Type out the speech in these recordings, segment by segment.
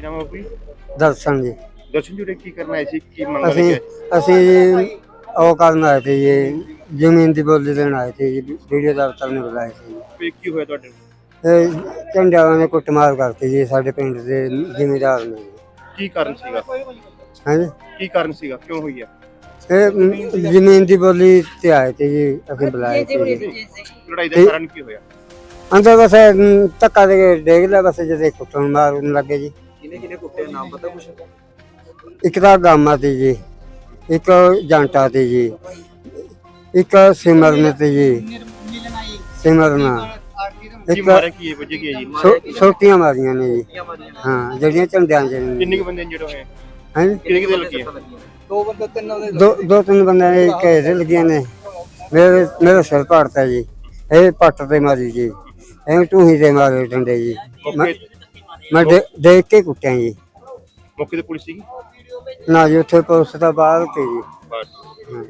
ਕੀ ਨਾਮ ਹੈ ਕੋਈ ਦਰਸ਼ਨ ਜੀ। ਦਰਸ਼ਨ ਕੀ ਕਰਨਾ ਸੀ? ਕੀ ਮੰਗ ਲੈ ਅਸੀਂ? ਅਸੀਂ ਉਹ ਕਰਨ ਆਏ ਤੇ ਜੀ ਜ਼ਮੀਨ ਦੀ ਬੋਲੀ ਦੇਣ ਆਏ ਤੇ ਜੀ ਵੀਡੀਓ ਦਫ਼ਤਰ ਨੇ ਬੁਲਾਏ ਸੀ ਵੀ ਕੀ ਹੋਇਆ ਤੁਹਾਡੇ? ਇਹ ਝੰਡਿਆਂ ਨੇ ਕੁੱਟਮਾਰ ਕਰਤੀ ਜੀ ਸਾਡੇ ਪਿੰਡ ਦੇ ਜ਼ਿਮੀਦਾਰ ਨੇ ਕੀ ਕਾਰਨ ਸੀਗਾ? ਹਾਂਜੀ? ਕੀ ਕਾਰਨ ਸੀਗਾ? ਕਿਉਂ ਹੋਈ ਹੈ ਇਹ ਜ਼ਮੀਨ ਦੀ ਬੋਲੀ ਤੇ ਆਏ ਤੇ ਜੀ ਅਸੀਂ ਬੁਲਾਏ ਜੀ। ਲੜਾਈ ਦਾ ਕਾਰਨ ਕੀ ਹੋਇਆ? ਅੰਦਰ ਬਸ ਮ, ਧੱਕਾ ਦੇ ਕੇ ਡੇਗ ਲਿਆ ਬਸ ਜਦੇ ਕੁੱਟਣ ਮਾਰਨ ਲੱਗੇ ਜੀ। ਕਿਨੇ ਕਿਨੇ ਕੁੱਟਿਆ ਨਾਮ ਪਤਾ ਕੁਛ? ਇੱਕ ਤਾਂ ਗਾਮਾ ਤੇ ਜੀ ਇੱਕ ਜਾਂਟਾ ਤੇ ਜੀ ਇੱਕ ਸਿਮਰਨ ਤੇ ਜੀ। ਸਿਮਰਨ। ਕੀ ਇੱਕ ਮਾਰਿਆ ਕੀ ਹੈ ਵਜੇ ਕੀ ਹੈ ਜੀ? ਛੋ- ਛੋਟੀਆਂ ਮਾਰੀਆਂ ਨੇ ਜੀ। ਹਾਂ ਜਿਹੜੀਆਂ ਝੰਡਿਆਂ ਚ ਨੇ। ਕਿੰਨੇ ਕੁ ਬੰਦੇ ਇੰਜਰਡ ਹੋਏ ਹੈਂ? ਕਿਹਦੇ ਲੱਗੇ? ਦੋ ਬੰਦੇ ਤਿੰਨ ਉਹਦੇ ਦੋ ਦੋ ਤਿੰਨ ਬੰਦਿਆਂ ਨੇ ਇੱਕ ਇਹਦੇ ਲੱਗੀਆਂ ਨੇ। ਮੇਰੇ ਮੇਰੇ ਸਿਰ ਪਾੜਤਾ ਜੀ। ਇਹ ਪੱਟ ਤੇ ਮਾਰੀ ਜੀ। ਇਹ ਟੂਹੀ ਤੇ ਮਾਰੇ ਡੰਡੇ ਜੀ। ਮੈਂ ਮੈਂ ਦੇ- ਦੇਖ ਕੇ ਕੁੱਟਿਆ ਜੀ। ਮੌਕੇ ਤੇ ਪੁਲਿਸ ਸੀਗੀ? ਨਾ ਜੀ ਉੱਥੇ ਪੁਲਿਸ ਦਾ ਬਾਹਰ ਤੇ ਜੀ। ਬਸ ਹਾਂ।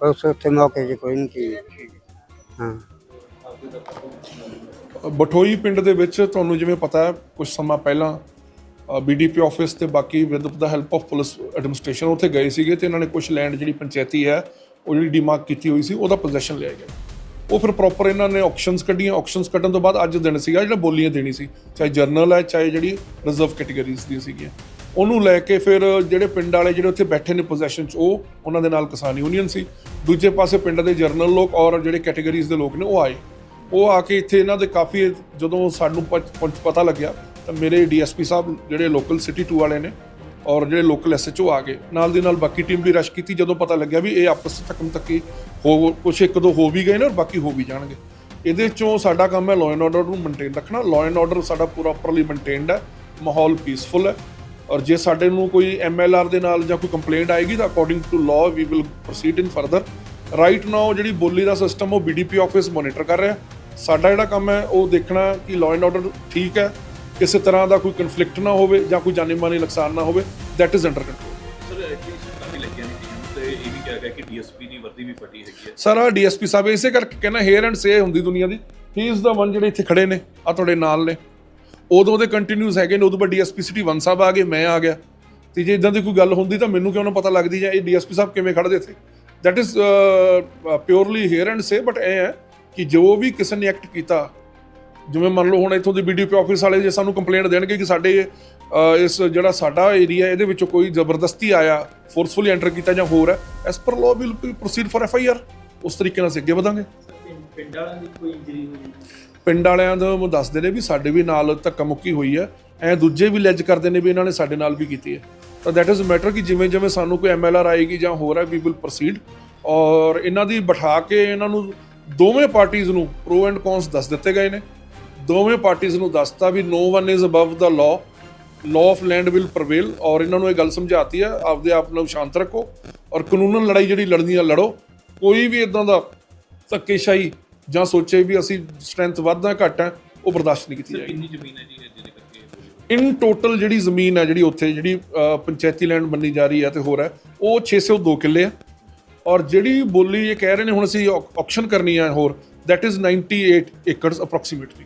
ਪੁਲਿਸ ਉੱਥੇ ਮੌਕੇ 'ਤੇ ਕੋਈ ਨਹੀਂ ਸੀ। ਹਾਂ। ਬਠੋਈ ਪਿੰਡ ਦੇ ਵਿੱਚ ਤੁਹਾਨੂੰ ਜਿਵੇਂ ਪਤਾ ਹੈ ਕੁਝ ਸਮਾਂ ਪਹਿਲਾਂ ਬੀਡੀਪੀ ਆਫਿਸ ਤੇ ਬਾਕੀ with the help of police administration ਉੱਥੇ ਗਏ ਸੀਗੇ ਤੇ ਇਹਨਾਂ ਨੇ ਕੁਝ ਲੈਂਡ ਜਿਹੜੀ ਪੰਚਾਇਤੀ ਹੈ ਉਹ ਜਿਹੜੀ ਡਿਮਾਰਕ ਕੀਤੀ ਹੋਈ ਸੀ ਉਹਦਾ ਪੋਜੀਸ਼ਨ ਲਿਆ ਗਿਆ। ਉਹ ਫਿਰ ਪ੍ਰੋਪਰ ਇਹਨਾਂ ਨੇ ਆਕਸ਼ਨਸ ਕੱਢੀਆਂ। ਆਕਸ਼ਨਸ ਕੱਢਣ ਤੋਂ ਬਾਅਦ ਅੱਜ ਦਿਨ ਸੀਗਾ ਜਿਹੜਾ ਬੋਲੀਆਂ ਦੇਣੀ ਸੀ। ਚਾਹੇ ਜਰਨਲ ਹੈ, ਚਾਹੇ ਜਿਹੜੀ ਰਿਜ਼ਰਵ ਕੈਟਾਗਰੀਜ਼ ਦੀ ਸੀਗੀਆਂ। ਉਹਨੂੰ ਲੈ ਕੇ ਫਿਰ ਜਿਹੜੇ ਪਿੰਡ ਵਾਲੇ ਜਿਹੜੇ ਉੱਥੇ ਬੈਠੇ ਨੇ ਪੋਜੀਸ਼ਨ 'ਚ, ਉਹ ਉਹਨਾਂ ਦੇ ਨਾਲ ਕਿਸਾਨ ਯੂਨੀਅਨ ਸੀ। ਦੂਜੇ ਪਾਸੇ ਪਿੰਡ ਦੇ ਜਰਨਲ ਲੋਕ ਔਰ ਜਿਹੜੇ ਕੈਟਾਗਰੀਜ਼ ਦੇ ਲੋਕ ਨੇ, ਉਹ ਆਏ। ਉਹ ਆ ਕੇ ਇੱਥੇ ਇਹਨਾਂ ਦੇ ਕਾਫੀ ਜਦੋਂ ਸਾਨੂੰ ਪਤਾ ਲੱਗਿਆ ਤਾਂ ਮੇਰੇ ਡੀਐਸਪੀ ਸਾਹਿਬ ਜਿਹੜੇ ਲੋਕਲ ਸਿਟੀ 2 ਵਾਲੇ ਨੇ ਔਰ ਜਿਹੜੇ ਲੋਕਲ ਐਸਐਚਓ ਆ ਗਏ, ਨਾਲ ਦੀ ਨਾਲ ਬਾਕੀ ਟੀਮ ਵੀ ਰਸ਼ ਕੀਤੀ ਜਦੋਂ ਪਤਾ ਲੱਗਿਆ ਵੀ ਇਹ ਆਪਸ ਵਿੱਚ ਧੱਕਮ ਤੱਕੀ ਹੋ ਕੁਛ ਇੱਕ ਦੋ ਹੋ ਵੀ ਗਏ ਨੇ ਔਰ ਬਾਕੀ ਹੋ ਵੀ ਜਾਣਗੇ। ਇਹਦੇ ਚੋਂ ਸਾਡਾ ਕੰਮ ਹੈ ਲਾਅ ਐਂਡ ਆਰਡਰ ਨੂੰ ਮੇਨਟੇਨ ਰੱਖਣਾ। ਲਾਅ ਐਂਡ ਆਰਡਰ ਸਾਡਾ ਪੂਰਾ ਪ੍ਰੋਪਰਲੀ ਮੇਨਟੇਨਡ ਹੈ, ਮਾਹੌਲ ਪੀਸਫੁਲ ਹੈ। ਔਰ ਜੇ ਸਾਡੇ ਨੂੰ ਕੋਈ ਐਮਐਲਆਰ ਦੇ ਨਾਲ ਜਾਂ ਕੋਈ ਕੰਪਲੇਂਟ ਆਏਗੀ ਤਾਂ according to law we will proceed in further right now ਜਿਹੜੀ ਬੋਲੀ ਦਾ ਸਿਸਟਮ ਉਹ ਬੀਡੀਪੀ ਆਫਿਸ ਮੋਨੀਟਰ ਕਰ ਰਿਹਾ। ਸਾਡਾ ਜਿਹੜਾ ਕੰਮ ਹੈ ਉਹ ਦੇਖਣਾ ਕਿ ਲਾਅ ਐਂਡ ਆਰਡਰ ਠੀਕ ਹੈ। ਕਿਸੇ ਤਰ੍ਹਾਂ ਦਾ ਕੋਈ ਕਨਫਲਿਕਟ ਨਾ ਹੋਵੇ ਜਾਂ ਕੋਈ ਜਾਨੀ ਮਾਨੀ ਨੁਕਸਾਨ ਨਾ ਹੋਵੇ that is under control sir at least ਕਾਫੀ ਲੱਗਿਆ ਨੇ ਟੀਮ ਤੇ ਇਹ ਵੀ ਕਿਹਾ ਗਿਆ ਕਿ ਡੀਐਸਪੀ ਦੀ ਵਰਦੀ ਵੀ ਫਟੀ ਹੈਗੀ ਹੈ। ਸਾਰਾ ਡੀਐਸਪੀ ਸਾਹਿਬ ਇਸੇ ਕਰਕੇ ਕਹਿੰਦਾ ਹੇਅਰ ਐਂਡ ਸੇ ਹੁੰਦੀ ਦੁਨੀਆ ਦੀ। ਹੀ ਇਜ਼ ਦਾ ਵਨ ਜਿਹੜੇ ਇੱਥੇ ਖੜੇ ਨੇ ਆ ਤੁਹਾਡੇ ਨਾਲ ਨੇ। ਉਦੋਂ ਦੇ ਕੰਟੀਨਿਊਸ ਹੈਗੇ ਨੇ ਉਦੋਂ ਬਾਅਦ ਡੀਐਸਪੀ ਸਿਟੀ ਵਨ ਸਾਹਿਬ ਆ ਗਏ ਮੈਂ ਆ ਗਿਆ। ਤੇ ਜੇ ਇਦਾਂ ਦੀ ਕੋਈ ਗੱਲ ਹੁੰਦੀ ਤਾਂ ਮੈਨੂੰ ਕਿਉਂ ਨਾ ਪਤਾ ਲੱਗਦੀ ਜਾਂ ਇਹ ਡੀਐਸਪੀ ਸਾਹਿਬ ਕਿਵੇਂ ਖੜਦੇ ਇੱਥੇ? That is purely here and say but ਇਹ ਹੈ ਕਿ ਜੋ ਵੀ ਕਿਸੇ ਨੇ ਐਕਟ ਕੀਤਾ ਜਿਵੇਂ ਮੰਨ ਲਓ ਹੁਣ ਇੱਥੋਂ ਦੇ ਬੀਡੀਪੀ ਆਫਿਸ ਵਾਲੇ ਜੇ ਸਾਨੂੰ ਕੰਪਲੇਂਟ ਦੇਣਗੇ ਕਿ ਸਾਡੇ ਇਸ ਜਿਹੜਾ ਸਾਡਾ ਏਰੀਆ ਇਹਦੇ ਵਿੱਚੋਂ ਕੋਈ ਜ਼ਬਰਦਸਤੀ ਆਇਆ ਫੋਰਸਫੁਲੀ ਐਂਟਰ ਕੀਤਾ ਜਾਂ ਹੋਰ ਹੈ as per law will proceed for F I R ਉਸ ਤਰੀਕੇ ਨਾਲ ਅਸੀਂ ਅੱਗੇ ਵਧਾਂਗੇ। ਪਿੰਡ ਵਾਲਿਆਂ ਦਾ ਉਹ ਦੱਸਦੇ ਨੇ ਵੀ ਸਾਡੇ ਵੀ ਨਾਲ ਧੱਕਾ ਮੁੱਕੀ ਹੋਈ ਹੈ। ਐ ਦੂਜੇ ਵੀ ਲੈਜ ਕਰਦੇ ਨੇ ਵੀ ਇਹਨਾਂ ਨੇ ਸਾਡੇ ਨਾਲ ਵੀ ਕੀਤੀ ਹੈ। ਤਾਂ ਦੈਟ ਇਜ਼ ਮੈਟਰ ਕਿ ਜਿਵੇਂ ਜਿਵੇਂ ਸਾਨੂੰ ਕੋਈ ਐਮਐਲਆਰ ਆਏਗੀ ਜਾਂ ਹੋਰ ਹੈ ਵੀ ਵਿਲ ਪ੍ਰੋਸੀਡ ਔਰ ਇਹਨਾਂ ਦੀ ਬਿਠਾ ਕੇ ਇਹਨਾਂ ਨੂੰ ਦੋਵੇਂ ਪਾਰਟੀਆਂ ਨੂੰ ਪ੍ਰੋ ਐਂਡ ਕੌਨਸ ਦੱਸ ਦਿੱਤੇ ਗਏ ਨੇ। ਦੋਵੇਂ ਪਾਰਟੀਆਂ ਨੂੰ ਦੱਸਤਾ we no one is above the law law of land will prevail or ਇਹਨਾਂ ਨੂੰ ਇਹ ਗੱਲ ਸਮਝਾਤੀ ਹੈ ਆਪਦੇ ਆਪ ਨੂੰ ਸ਼ਾਂਤ ਰੱਖੋ ਔਰ ਕਾਨੂੰਨ ਲੜਾਈ ਜਿਹੜੀ ਲੜਨੀ ਆ ਲੜੋ ਕੋਈ ਵੀ ਇਦਾਂ ਦਾ ਧੱਕੇਸ਼ਾਹੀ ਜਾਂ ਸੋਚੇ ਵੀ ਅਸੀਂ ਸਟਰੈਂਥ ਵੱਧਦਾ ਘੱਟ ਹੈ ਉਹ ਬਰਦਾਸ਼ਤ ਨਹੀਂ ਕੀਤੀ ਜਾਏਗੀ। ਕਿੰਨੀ ਜ਼ਮੀਨ ਹੈ ਜੀ ਜਿਹਦੇ ਕਰਕੇ? ਇਨ ਟੋਟਲ ਜਿਹੜੀ ਜ਼ਮੀਨ ਹੈ ਜਿਹੜੀ ਉੱਥੇ ਜਿਹੜੀ ਪੰਚਾਇਤੀ ਲੈਂਡ ਬੰਨੀ ਜਾ ਰਹੀ ਹੈ ਤੇ ਹੋਰ ਹੈ ਉਹ 602 ਕਿੱਲੇ ਆ। ਔਰ ਜਿਹੜੀ ਬੋਲੀ ਇਹ ਕਹਿ ਰਹੇ ਨੇ ਹੁਣ ਅਸੀਂ ਆਕਸ਼ਨ ਕਰਨੀ ਹੈ ਹੋਰ ਦੈਟ ਇਜ਼ 98 ਏਕੜਸ ਅਪਰੋਕਸੀਮੇਟਲੀ